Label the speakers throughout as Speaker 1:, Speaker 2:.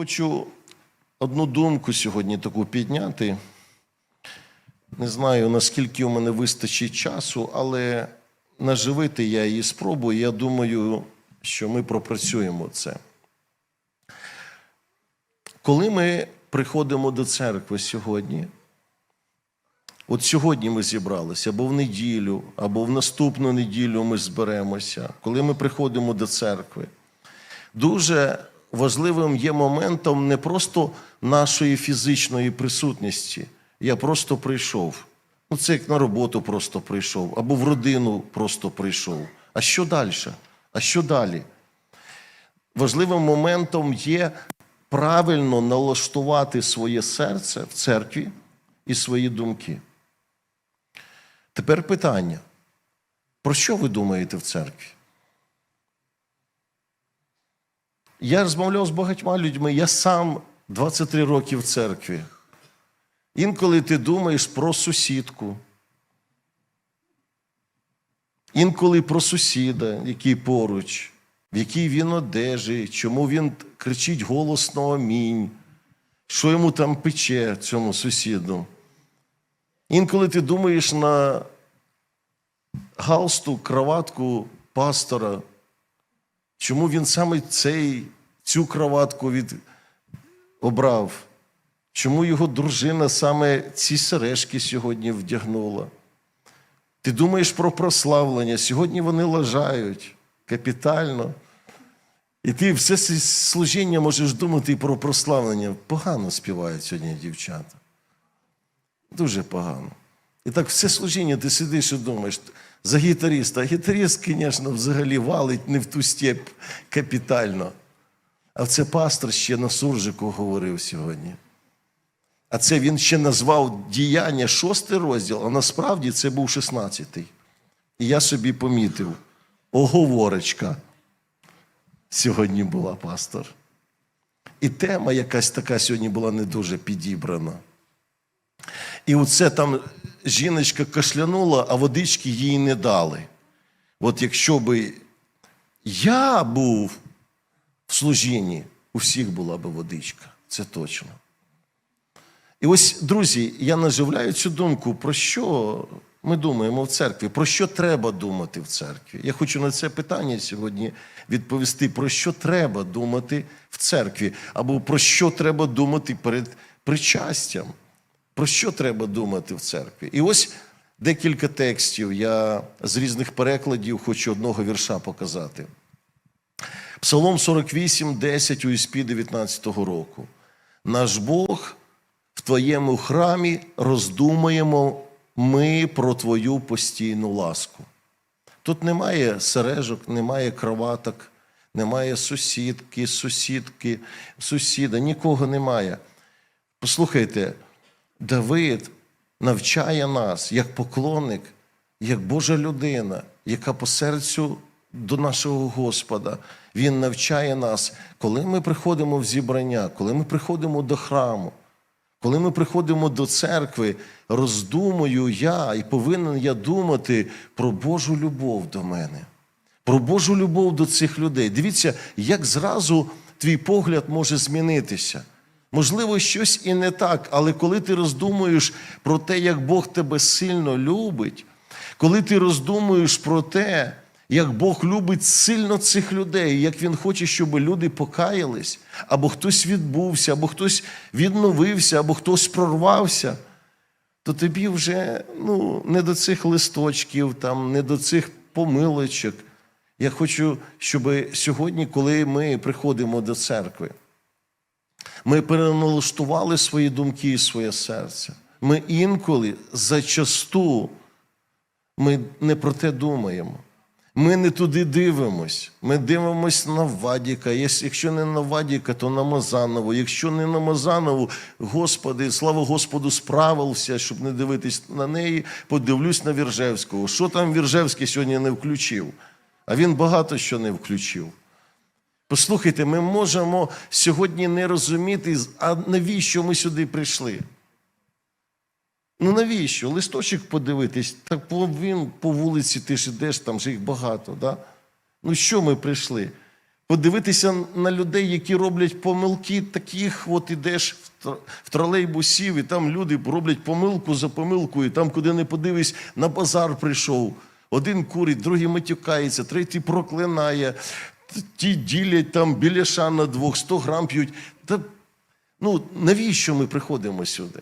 Speaker 1: Хочу одну думку сьогодні таку підняти. Не знаю, наскільки у мене вистачить часу, але наживити я її спробую. Я думаю, що ми пропрацюємо це. Коли ми приходимо до церкви сьогодні, от сьогодні ми зібралися, або в неділю, або в наступну неділю ми зберемося, коли ми приходимо до церкви, дуже важливим є моментом не просто нашої фізичної присутності. Я просто прийшов. Ну, це як на роботу просто прийшов, або в родину просто прийшов. А що далі? А що далі? Важливим моментом є правильно налаштувати своє серце в церкві і свої думки. Тепер питання: про що ви думаєте в церкві? Я розмовляв з багатьма людьми, я сам 23 роки в церкві. Інколи ти думаєш про сусідку. Інколи про сусіда, який поруч, в якій він одежі, чому він кричить голосно амінь, що йому там пече цьому сусіду. Інколи ти думаєш на галстук, кроватку пастора, чому він саме цей, цю кроватку від... обрав, чому його дружина саме ці сережки сьогодні вдягнула. Ти думаєш про прославлення. Сьогодні вони лажають капітально. І ти все служіння можеш думати про прославлення. Погано співають сьогодні дівчата. Дуже погано. І так все служіння ти сидиш і думаєш за гітариста. А гітарист, звісно, взагалі валить не в ту степ капітально. А це пастор ще на суржику говорив сьогодні. А це він ще назвав діяння шостий розділ, а насправді це був шістнадцятий. І я собі помітив, оговорочка сьогодні була пастор. І тема якась така сьогодні була не дуже підібрана. І оце там жіночка кашлянула, а водички їй не дали. От якщо би я був в служінні, у всіх була би водичка, це точно. І ось, друзі, я наживляю цю думку, про що ми думаємо в церкві, про що треба думати в церкві. Я хочу на це питання сьогодні відповісти, про що треба думати в церкві, або про що треба думати перед причастям. Про що треба думати в церкві? І ось декілька текстів. Я з різних перекладів хочу одного вірша показати. Псалом 48, 10 УСП 19 року. Наш Бог в Твоєму храмі роздумаємо ми про Твою постійну ласку. Тут немає сережок, немає кроваток, немає сусідки, сусідки, сусіда, нікого немає. Послухайте, Давид навчає нас як поклонник, як Божа людина, яка по серцю до нашого Господа. Він навчає нас, коли ми приходимо в зібрання, коли ми приходимо до храму, коли ми приходимо до церкви, роздумую я і повинен я думати про Божу любов до мене, про Божу любов до цих людей. Дивіться, як зразу твій погляд може змінитися. Можливо, щось і не так, але коли ти роздумуєш про те, як Бог тебе сильно любить, коли ти роздумуєш про те, як Бог любить сильно цих людей, як Він хоче, щоб люди покаялись, або хтось відбувся, або хтось відновився, або хтось прорвався, то тобі вже ну, не до цих листочків, там, не до цих помилочок. Я хочу, щоб сьогодні, коли ми приходимо до церкви, ми переналаштували свої думки і своє серце. Ми інколи зачасту ми не про те думаємо. Ми не туди дивимось. Ми дивимось на Вадіка. Якщо не на Вадіка, то на Мазанову. Якщо не на Мазанову, Господи, слава Господу, справився, щоб не дивитись на неї, подивлюсь на Віржевського. Що там Віржевський сьогодні не включив? А він багато що не включив. Послухайте, ми можемо сьогодні не розуміти, а навіщо ми сюди прийшли? Ну навіщо? Листочок подивитись, так по, він по вулиці ти ж ідеш, там же їх багато. Да? Ну що ми прийшли? подивитися на людей, які роблять помилки, таких от ідеш в тролейбусів, і там люди роблять помилку за помилкою, там, куди не подивись, на базар прийшов. Один курить, другий матюкається, третій проклинає, ті ділять там біляша на двох, 100 грам п'ють. Та, ну, навіщо ми приходимо сюди?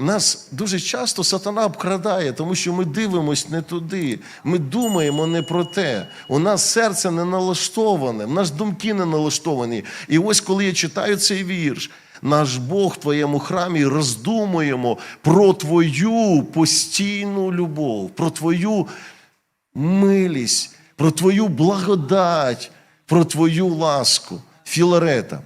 Speaker 1: Нас дуже часто сатана обкрадає, тому що ми дивимось не туди. Ми думаємо не про те. У нас серце не налаштоване, в нас думки не налаштовані. І ось коли я читаю цей вірш, наш Бог в твоєму храмі роздумуємо про твою постійну любов, про твою милість, про твою благодать, про твою ласку. Філарета.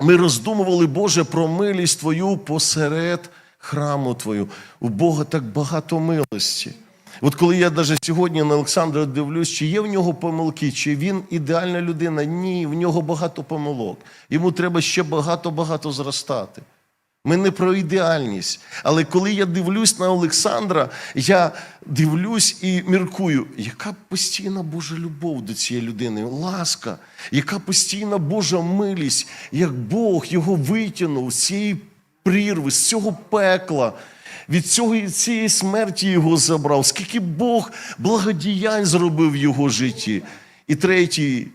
Speaker 1: Ми роздумували, Боже, про милість Твою посеред храму Твою. У Бога так багато милості. От коли я навіть сьогодні на Олександра дивлюсь, чи є в нього помилки, чи він ідеальна людина? Ні, в нього багато помилок. Йому треба ще багато-багато зростати. Ми не про ідеальність. Але коли я дивлюсь на Олександра, я дивлюсь і міркую, яка постійна Божа любов до цієї людини, ласка, яка постійна Божа милість, як Бог його витягнув з цієї прірви, з цього пекла. Від цього цієї смерті його забрав, скільки Бог благодіянь зробив в його житті. І третій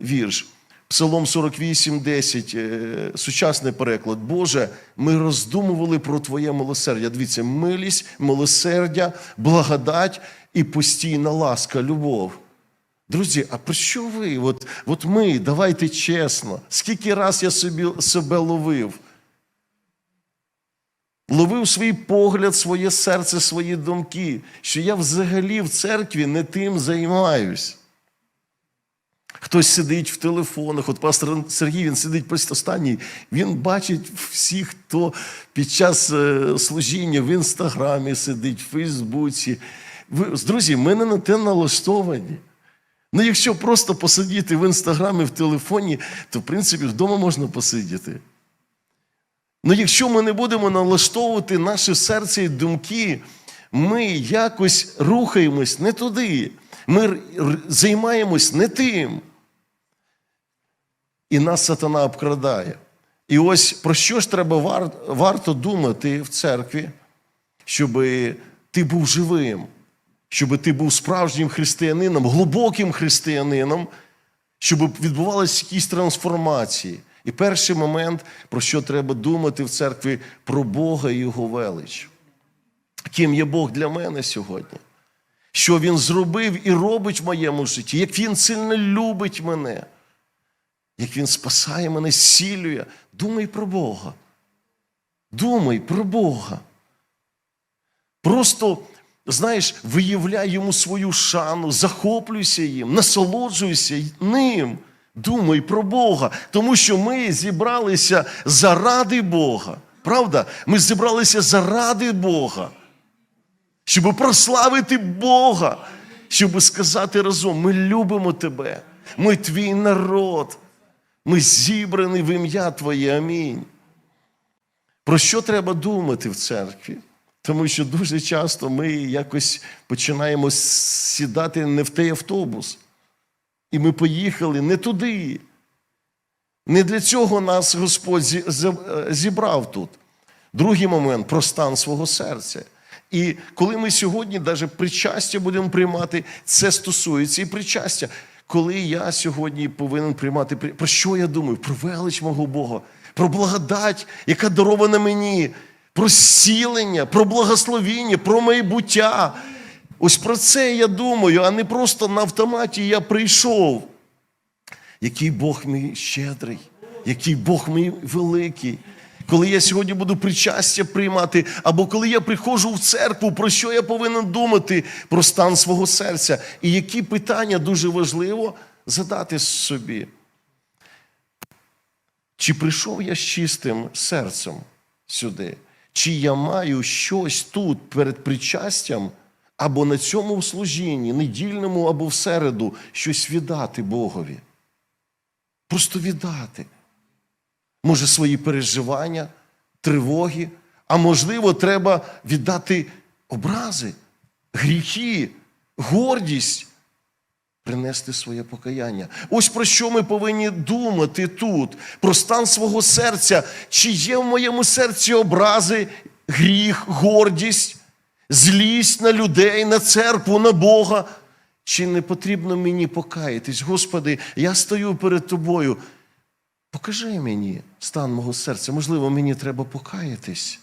Speaker 1: вірш. Псалом 48, 10, е, сучасний переклад. Боже, ми роздумували про Твоє милосердя. Дивіться, милість, милосердя, благодать і постійна ласка, любов. Друзі, а про що ви? От, от ми, давайте чесно. Скільки раз я собі, себе ловив? Ловив свій погляд, своє серце, свої думки, що я взагалі в церкві не тим займаюсь. Хтось сидить в телефонах, от пастор Сергій він сидить просто останній, він бачить всіх, хто під час е, служіння в інстаграмі сидить, в Фейсбуці. Друзі, ми не на те налаштовані. Ну, якщо просто посидіти в інстаграмі, в телефоні, то в принципі вдома можна посидіти. Ну, якщо ми не будемо налаштовувати наше серце і думки, ми якось рухаємось не туди. Ми займаємось не тим. І нас сатана обкрадає. І ось про що ж треба вар- варто думати в церкві, щоб ти був живим, щоб ти був справжнім християнином, глибоким християнином, щоб відбувалися якісь трансформації. І перший момент, про що треба думати в церкві, про Бога і Його велич. Ким є Бог для мене сьогодні? Що Він зробив і робить в моєму житті, як Він сильно любить мене, як Він спасає мене, зцілює. Думай про Бога. Думай про Бога. Просто, знаєш, виявляй йому свою шану, захоплюйся їм, насолоджуйся ним. Думай про Бога, тому що ми зібралися заради Бога. Правда? Ми зібралися заради Бога, щоб прославити Бога, щоб сказати разом: ми любимо тебе, ми твій народ, ми зібрані в ім'я Твоє. Амінь. Про що треба думати в церкві? Тому що дуже часто ми якось починаємо сідати не в той автобус. І ми поїхали не туди. Не для цього нас Господь зі- зібрав тут. Другий момент про стан свого серця. І коли ми сьогодні навіть причастя будемо приймати, це стосується і причастя. Коли я сьогодні повинен приймати про що я думаю? Про велич мого Бога, про благодать, яка дарована мені, про зцілення, про благословіння, про майбуття. Ось про це я думаю, а не просто на автоматі я прийшов. Який Бог мій щедрий, який Бог мій великий. Коли я сьогодні буду причастя приймати, або коли я приходжу в церкву, про що я повинен думати про стан свого серця, і які питання дуже важливо задати собі. Чи прийшов я з чистим серцем сюди? Чи я маю щось тут перед причастям, або на цьому служінні, недільному або в середу, щось віддати Богові? Просто віддати. Може, свої переживання, тривоги, а можливо, треба віддати образи, гріхи, гордість. принести своє покаяння. Ось про що ми повинні думати тут, про стан свого серця. Чи є в моєму серці образи, гріх, гордість, злість на людей, на церкву, на Бога? Чи не потрібно мені покаятись? Господи, я стою перед тобою. Покажи мені стан мого серця. Можливо, мені треба покаятись.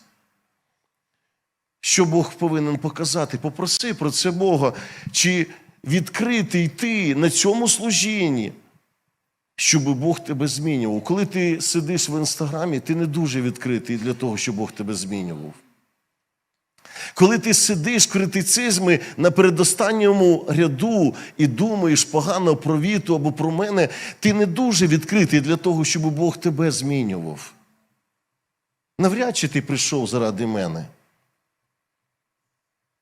Speaker 1: Що Бог повинен показати? Попроси про це Бога. Чи відкритий ти на цьому служінні, щоб Бог тебе змінював? Коли ти сидиш в інстаграмі, ти не дуже відкритий для того, щоб Бог тебе змінював. Коли ти сидиш в критицизмі на передостанньому ряду і думаєш погано про віту або про мене, ти не дуже відкритий для того, щоб Бог тебе змінював. Навряд чи ти прийшов заради мене.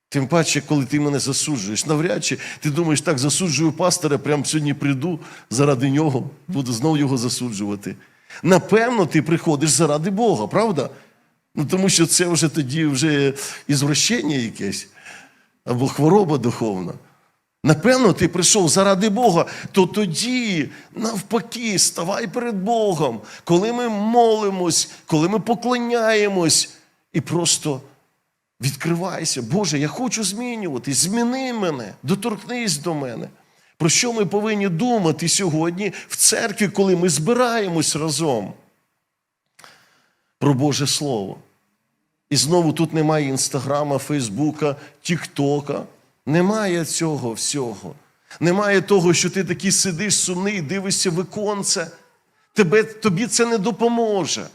Speaker 1: Тим паче, коли ти мене засуджуєш, навряд чи ти думаєш, так засуджую пастора, прямо сьогодні прийду заради нього, буду знову його засуджувати. Напевно, ти приходиш заради Бога, правда? Ну, тому що це вже тоді вже ізвращення якесь або хвороба духовна. Напевно, ти прийшов заради Бога, то тоді, навпаки, ставай перед Богом, коли ми молимось, коли ми поклоняємось, і просто відкривайся. Боже, я хочу змінюватись, зміни мене, доторкнись до мене. Про що ми повинні думати сьогодні в церкві, коли ми збираємось разом? Про Боже Слово. І знову тут немає інстаграма, Фейсбука, Тіктока. Немає цього всього. Немає того, що ти такий сидиш сумний, дивишся віконце. Тебе, тобі це не допоможе.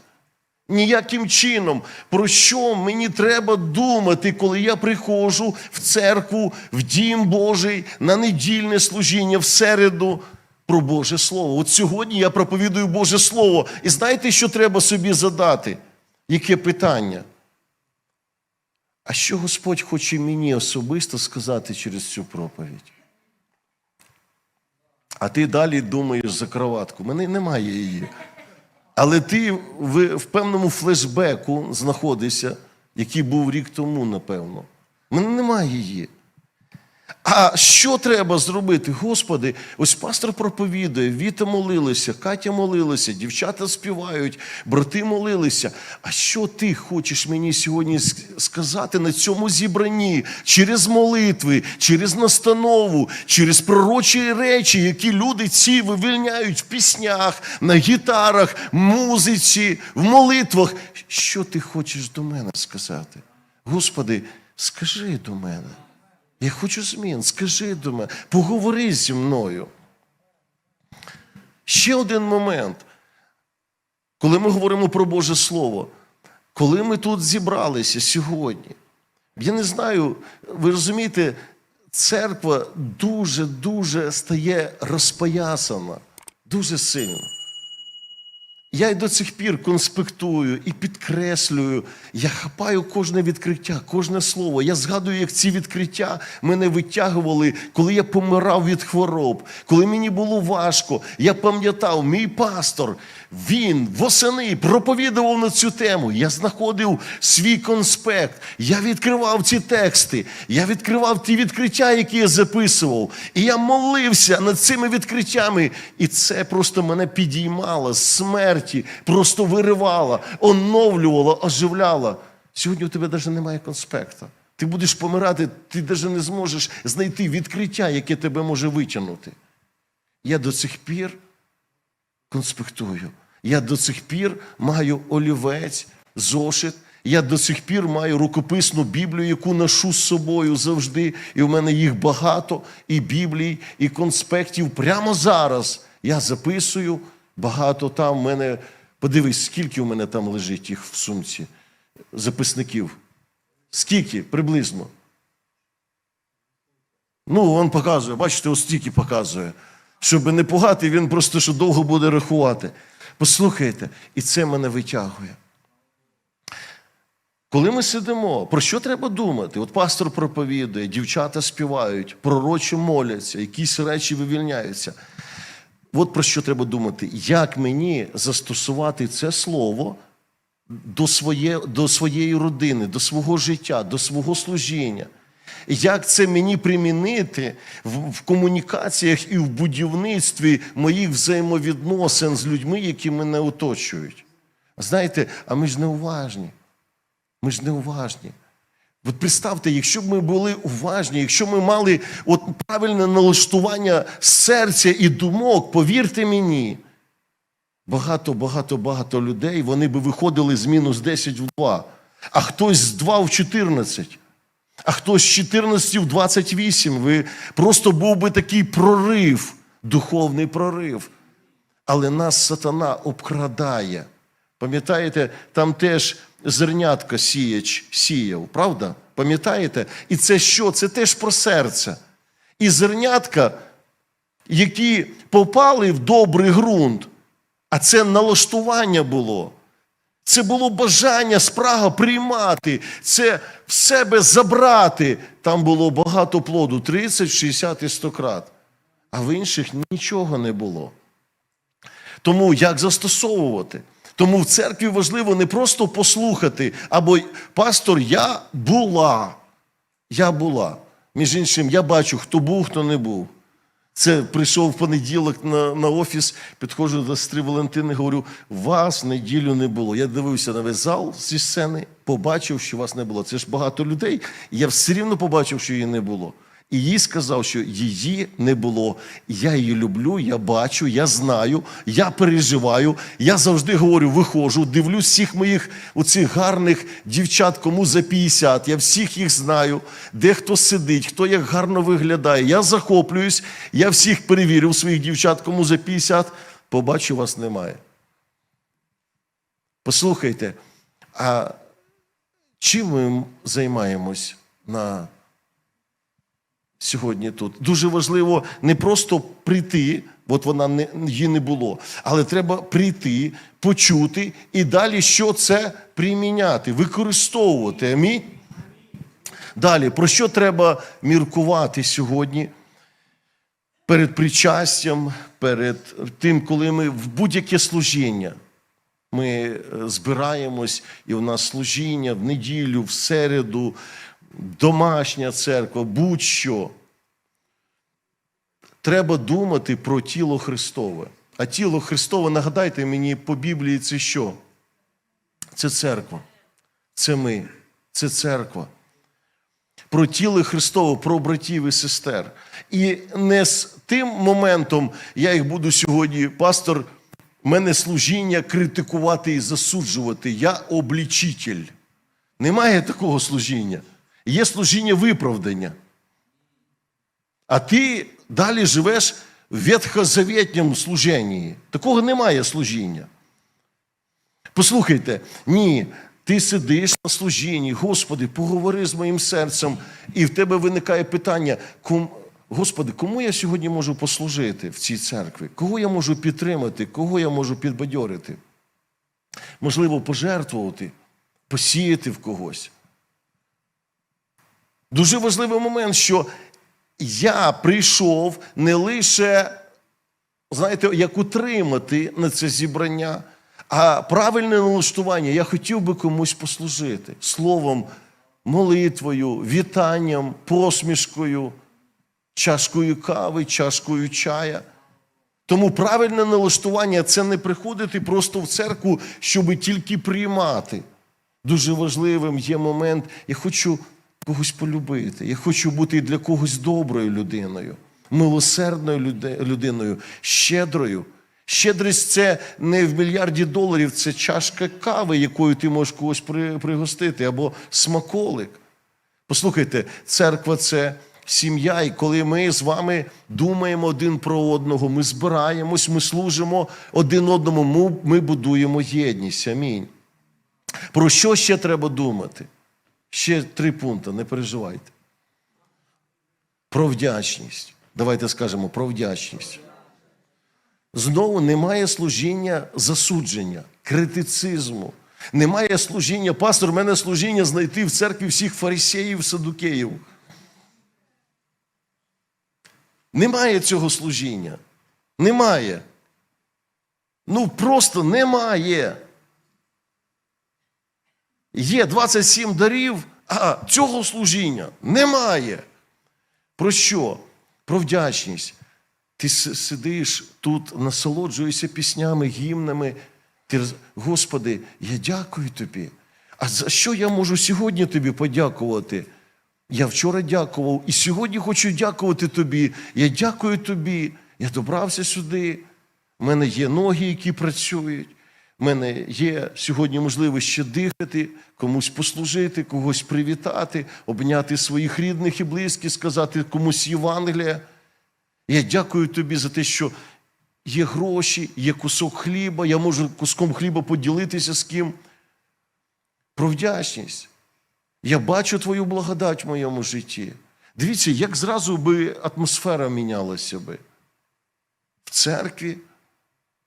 Speaker 1: Ніяким чином, про що мені треба думати, коли я приходжу в церкву, в дім Божий, на недільне служіння, в середу, про Боже Слово. От сьогодні я проповідую Боже Слово. І знаєте, що треба собі задати? Яке питання? А що Господь хоче мені особисто сказати через цю проповідь? А ти далі думаєш за кроватку. Мене немає її. Але ти в, в певному флешбеку знаходишся, який був рік тому, напевно. Мене немає її. А що треба зробити? Господи, ось пастор проповідує, Віта молилася, Катя молилася, дівчата співають, брати молилися. А що ти хочеш мені сьогодні сказати на цьому зібранні через молитви, через настанову, через пророчі речі, які люди ці вивільняють в піснях, на гітарах, музиці, в молитвах? Що ти хочеш до мене сказати? Господи, скажи до мене. Я хочу змін, скажи до мене, поговори зі мною. Ще один момент, коли ми говоримо про Боже Слово, коли ми тут зібралися сьогодні, я не знаю, ви розумієте, церква дуже-дуже стає розпоясана, дуже сильно. Я й до цих пір конспектую і підкреслюю. Я хапаю кожне відкриття, кожне слово. Я згадую, як ці відкриття мене витягували, коли я помирав від хвороб, коли мені було важко. Я пам'ятав, мій пастор, він восени проповідував на цю тему. Я знаходив свій конспект. Я відкривав ці тексти. Я відкривав ті відкриття, які я записував. І я молився над цими відкриттями. І це просто мене підіймало з смерті, просто виривало, оновлювало, оживляло. Сьогодні у тебе навіть немає конспекта. Ти будеш помирати, ти навіть не зможеш знайти відкриття, яке тебе може витягнути. Я до цих пір конспектую. Я до цих пір маю олівець, зошит. Я до цих пір маю рукописну Біблію, яку ношу з собою завжди. І в мене їх багато, і Біблій, і конспектів. Прямо зараз я записую багато там. В мене, подивись, скільки у мене там лежить їх в сумці, записників. Скільки приблизно? Ну, він показує, бачите, ось стільки показує. Щоб не пугати, він просто що довго буде рахувати. Послухайте, і це мене витягує. Коли ми сидимо, про що треба думати? От пастор проповідує, дівчата співають, пророчі моляться, якісь речі вивільняються. От про що треба думати? Як мені застосувати це слово до, своє, до своєї родини, до свого життя, до свого служіння? Як це мені примінити в, комунікаціях і в будівництві моїх взаємовідносин з людьми, які мене оточують? Знаєте, а ми ж неуважні. Ми ж неуважні. От представте, якщо б ми були уважні, якщо ми мали от правильне налаштування серця і думок, повірте мені, багато, багато, багато людей вони би виходили з мінус 10 в 2, а хтось з 2 в 14, а хтось з 14 в 28. Ви просто був би такий прорив, духовний прорив. Але нас сатана обкрадає. Пам'ятаєте, там теж зернятка сіяч сіяв, правда? Пам'ятаєте? І це що? Це теж про серце. І зернятка, які попали в добрий ґрунт, а це налаштування було. Це було бажання, спрага приймати, це в себе забрати. Там було багато плоду 30, 60 і 100 крат. А в інших нічого не було. Тому як застосовувати? Тому в церкві важливо не просто послухати, або пастор, я була. Я була. Між іншим, я бачу, хто був, хто не був. Це прийшов в понеділок на, на офіс, підходжу до сестри Валентини, говорю, вас неділю не було. Я дивився на весь зал зі сцени, побачив, що вас не було. Це ж багато людей. Я все рівно побачив, що її не було. І їй сказав, що її не було. Я її люблю, я бачу, я знаю, я переживаю. Я завжди говорю, виходжу, дивлюсь всіх моїх оцих гарних дівчат, кому за 50. Я всіх їх знаю, де хто сидить, хто як гарно виглядає. Я захоплююсь, я всіх перевірив своїх дівчат, кому за 50. Побачу, вас немає. Послухайте, а чим ми займаємось на сьогодні тут. Дуже важливо не просто прийти, от вона не, її не було, але треба прийти, почути і далі що це приміняти, використовувати. Амінь. Далі, про що треба міркувати сьогодні? Перед причастям, перед тим, коли ми в будь-яке служіння. Ми е, збираємось, і у нас служіння в неділю, в середу, домашня церква, будь-що. Треба думати про тіло Христове. А тіло Христове, нагадайте мені, по Біблії це що? Це церква. Це ми, це церква. Про тіло Христове, про братів і сестер. І не з тим моментом я їх буду сьогодні, пастор, мене служіння критикувати і засуджувати. Я облічитель. Немає такого служіння. Є служіння виправдання. А ти далі живеш в ветхозавітньому служенні. Такого немає служіння. Послухайте, ні, ти сидиш на служінні, Господи, поговори з моїм серцем, і в тебе виникає питання, ком... Господи, кому я сьогодні можу послужити в цій церкві? Кого я можу підтримати, кого я можу підбадьорити? Можливо, пожертвувати, посіяти в когось. Дуже важливий момент, що я прийшов не лише, знаєте, як утримати на це зібрання, а правильне налаштування. Я хотів би комусь послужити словом, молитвою, вітанням, посмішкою, чашкою кави, чашкою чая. Тому правильне налаштування це не приходити просто в церкву, щоб тільки приймати. Дуже важливим є момент, я хочу когось полюбити. Я хочу бути для когось доброю людиною, милосердною людиною, щедрою. Щедрість це не в мільярді доларів, це чашка кави, якою ти можеш когось пригостити, або смаколик. Послухайте, церква це сім'я, і коли ми з вами думаємо один про одного, ми збираємось, ми служимо один одному, ми- будуємо єдність. Амінь. Про що ще треба думати? Ще три пункти, не переживайте. Про вдячність. Давайте скажемо про вдячність. Знову немає служіння засудження, критицизму. Немає служіння, пастор, в мене служіння знайти в церкві всіх фарисеїв, садукеїв. Немає цього служіння. Немає. Ну просто немає. Є 27 дарів, А цього служіння немає. Про що? Про вдячність. Ти сидиш тут, насолоджуєшся піснями, гімнами. Ти, Господи, я дякую тобі. А за що я можу сьогодні тобі подякувати? Я вчора дякував і сьогодні хочу дякувати тобі. Я дякую тобі. Я добрався сюди. У мене є ноги, які працюють. У мене є сьогодні можливість ще дихати, комусь послужити, когось привітати, обняти своїх рідних і близьких, сказати комусь Євангелія. Я дякую тобі за те, що є гроші, є кусок хліба, я можу куском хліба поділитися з ким. Про вдячність. Я бачу твою благодать в моєму житті. Дивіться, як зразу би атмосфера мінялася би. В церкві,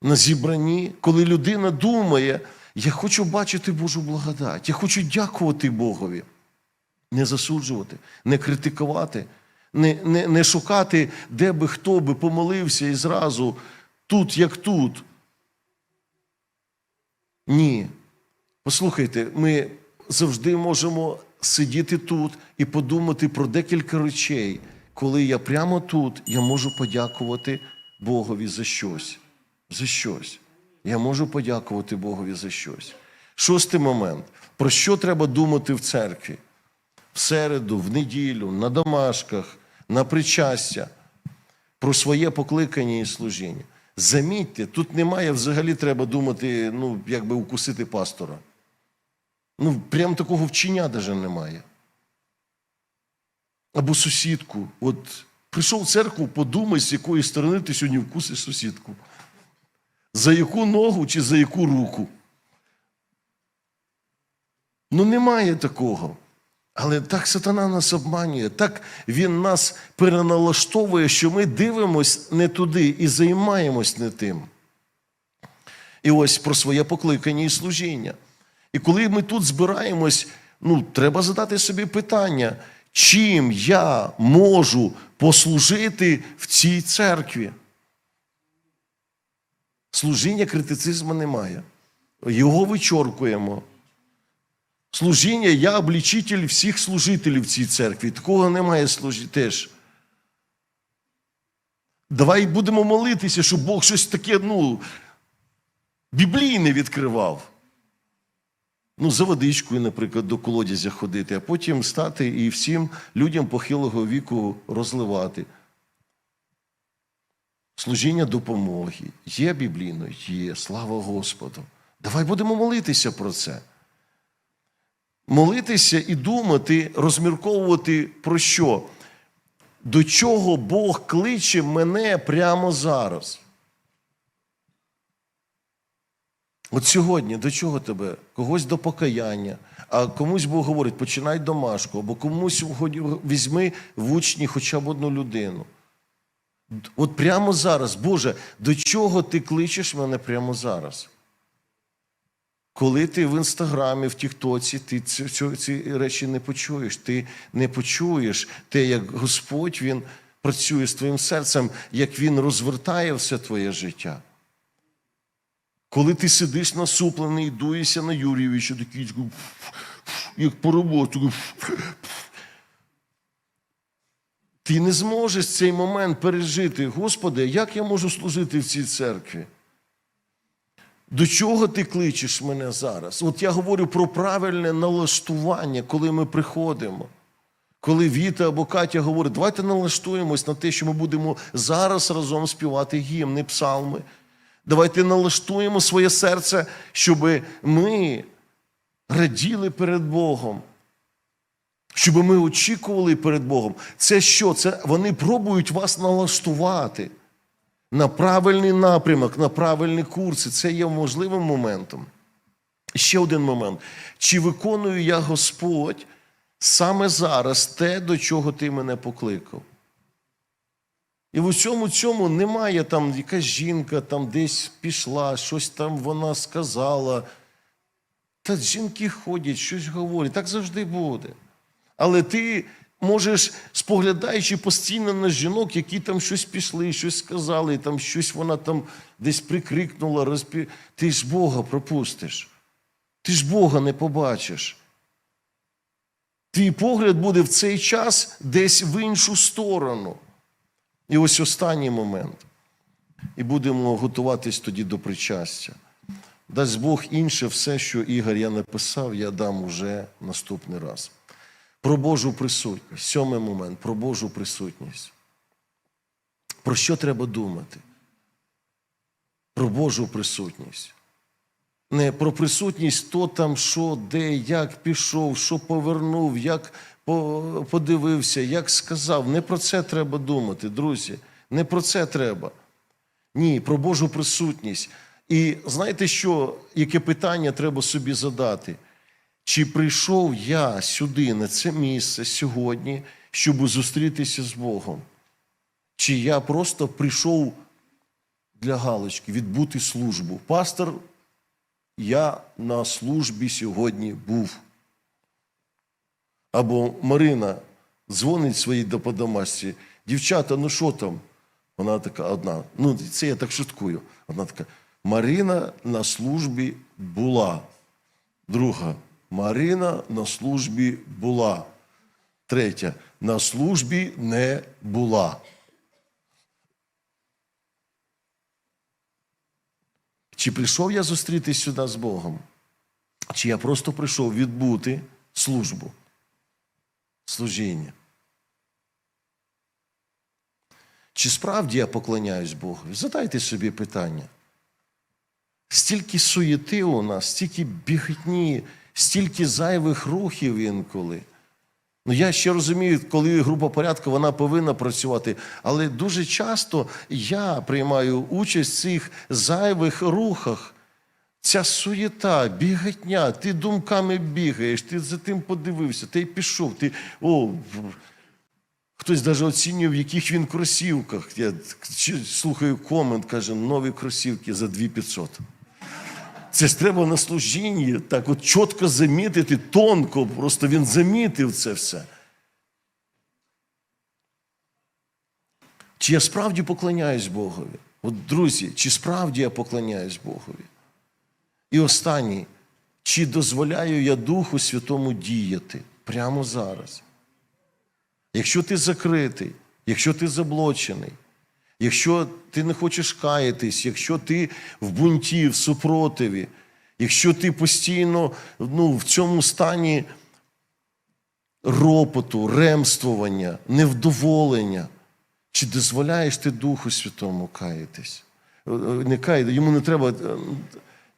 Speaker 1: на зібранні, коли людина думає, я хочу бачити Божу благодать, я хочу дякувати Богові, не засуджувати, не критикувати, не, не, не шукати, де би хто би помолився і зразу тут, як тут. Ні. Послухайте, ми завжди можемо сидіти тут і подумати про декілька речей, коли я прямо тут я можу подякувати Богові за щось. За щось. Я можу подякувати Богові за щось. Шостий момент. Про що треба думати в церкві? В середу, в неділю, на домашках, на причастя, про своє покликання і служіння. Замітьте, тут немає взагалі треба думати, ну, як би укусити пастора. Ну, прям такого вчення навіть немає. Або сусідку. От прийшов в церкву, подумай, з якої сторони ти сьогодні вкусиш сусідку. За яку ногу чи за яку руку? Ну, немає такого. Але так сатана нас обманює, так він нас переналаштовує, що ми дивимось не туди і займаємось не тим. І ось про своє покликання і служіння. І коли ми тут збираємось, ну, треба задати собі питання, чим я можу послужити в цій церкві? Служіння критицизму немає. Його вичоркуємо. Служіння, я облічитель всіх служителів в цій церкві. Такого немає теж. Давай будемо молитися, щоб Бог щось таке, ну, біблійне відкривав. Ну, за водичкою, наприклад, до колодязя ходити, а потім стати і всім людям похилого віку розливати. Служіння допомоги. Є біблійно? Є. Слава Господу. Давай будемо молитися про це. Молитися і думати, розмірковувати про що? До чого Бог кличе мене прямо зараз? От сьогодні до чого тебе? Когось до покаяння, а комусь Бог говорить, починай домашку, або комусь візьми в учні хоча б одну людину. От прямо зараз, Боже, до чого ти кличеш мене прямо зараз? Коли ти в інстаграмі, в Тіктоці, ти ці, ці, ці речі не почуєш. Ти не почуєш те, як Господь Він працює з твоїм серцем, як Він розвертає все твоє життя. Коли ти сидиш насуплений, дуєшся на Юрійовича, такий, як по роботу. Ти не зможеш цей момент пережити. Господи, як я можу служити в цій церкві? До чого ти кличеш мене зараз? От я говорю про правильне налаштування, коли ми приходимо. Коли Віта або Катя говорить, давайте налаштуємось на те, що ми будемо зараз разом співати гімни, псалми. Давайте налаштуємо своє серце, щоб ми раділи перед Богом. Щоб ми очікували перед Богом. Це що? Це вони пробують вас налаштувати на правильний напрямок, на правильні курси. Це є можливим моментом. Ще один момент. Чи виконую я Господь саме зараз те, до чого ти мене покликав? І в усьому цьому немає там якась жінка там десь пішла, щось там вона сказала. Та жінки ходять, щось говорять, так завжди буде. Але ти можеш, споглядаючи постійно на жінок, які там щось пішли, щось сказали, там щось вона там десь прикрикнула, розпі... ти ж Бога пропустиш. Ти ж Бога не побачиш. Твій погляд буде в цей час десь в іншу сторону. І ось останній момент. І будемо готуватись тоді до причастя. Дасть Бог інше все, що Ігор я написав, я дам уже наступний раз. Про Божу присутність. Сьомий момент про Божу присутність. Про що треба думати? Про Божу присутність. Не про присутність, хто там, що, де, як пішов, що повернув, як подивився, як сказав. Не про це треба думати, друзі. Не про це треба. Ні, про Божу присутність. І знаєте що, яке питання треба собі задати? Чи прийшов я сюди, на це місце сьогодні, щоб зустрітися з Богом? Чи я просто прийшов для галочки, відбути службу? Пастор, я на службі сьогодні був. Або Марина дзвонить своїй доподомасці, дівчата, ну що там? Вона така одна. Ну, це я так шуткую. Вона така: Марина на службі була. Друга. Марина на службі була. Третя. На службі не була. Чи прийшов я зустрітись сюди з Богом? Чи я просто прийшов відбути службу, служіння? Чи справді я поклоняюсь Богу? Задайте собі питання. Стільки суєти у нас, стільки біготні, стільки зайвих рухів інколи. Ну, я ще розумію, коли група порядку, вона повинна працювати. Але дуже часто я приймаю участь в цих зайвих рухах. Ця суєта, біготня, ти думками бігаєш, ти за тим подивився, ти пішов, ти. О, Хтось навіть оцінює, в яких він кросівках. Я слухаю комент, каже, нові кросівки за 2500. Це ж треба на служінні так от чітко замітити, тонко, просто він замітив це все. Чи я справді поклоняюсь Богові? От, друзі, чи справді я поклоняюсь Богові? І останній, чи дозволяю я Духу Святому діяти прямо зараз? Якщо ти закритий, якщо ти заблочений, якщо ти не хочеш каятись, якщо ти в бунті, в супротиві, якщо ти постійно ну, в цьому стані ропоту, ремствування, невдоволення, чи дозволяєш ти Духу Святому каятись? Е, е, Не каяти, йому не треба. е,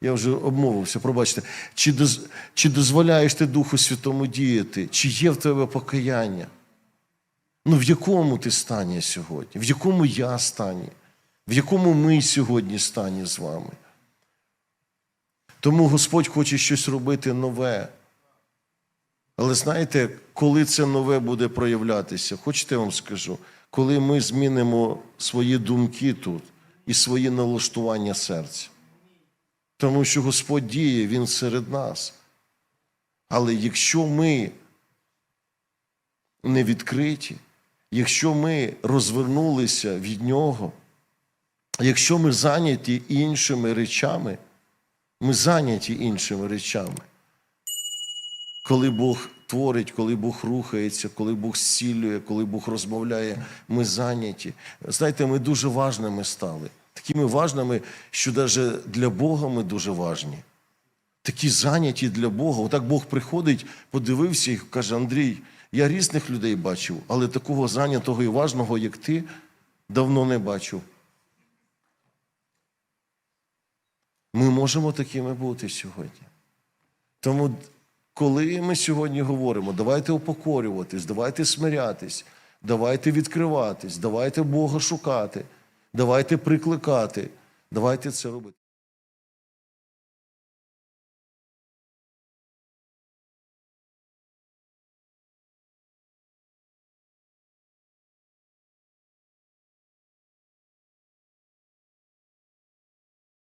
Speaker 1: Я вже обмовився, пробачте. Чи, доз, чи дозволяєш ти Духу Святому діяти? Чи є в тебе покаяння? Ну, в якому ти стані сьогодні? В якому я стані? В якому ми сьогодні стані з вами? Тому Господь хоче щось робити нове. Але знаєте, коли це нове буде проявлятися, хочете я вам скажу, коли ми змінимо свої думки тут і свої налаштування серця. Тому що Господь діє, Він серед нас. Але якщо ми не відкриті, якщо ми розвернулися від Нього, якщо ми зайняті іншими речами, ми зайняті іншими речами. Коли Бог творить, коли Бог рухається, коли Бог зцілює, коли Бог розмовляє, ми зайняті. Знаєте, ми дуже важними стали. Такими важними, що навіть для Бога ми дуже важні. Такі зайняті для Бога. Отак Бог приходить, подивився і каже: Андрій, я різних людей бачив, але такого зайнятого і важного, як ти, давно не бачив. Ми можемо такими бути сьогодні. Тому, коли ми сьогодні говоримо, давайте упокорюватись, давайте смирятись, давайте відкриватись, давайте Бога шукати, давайте прикликати, давайте це робити.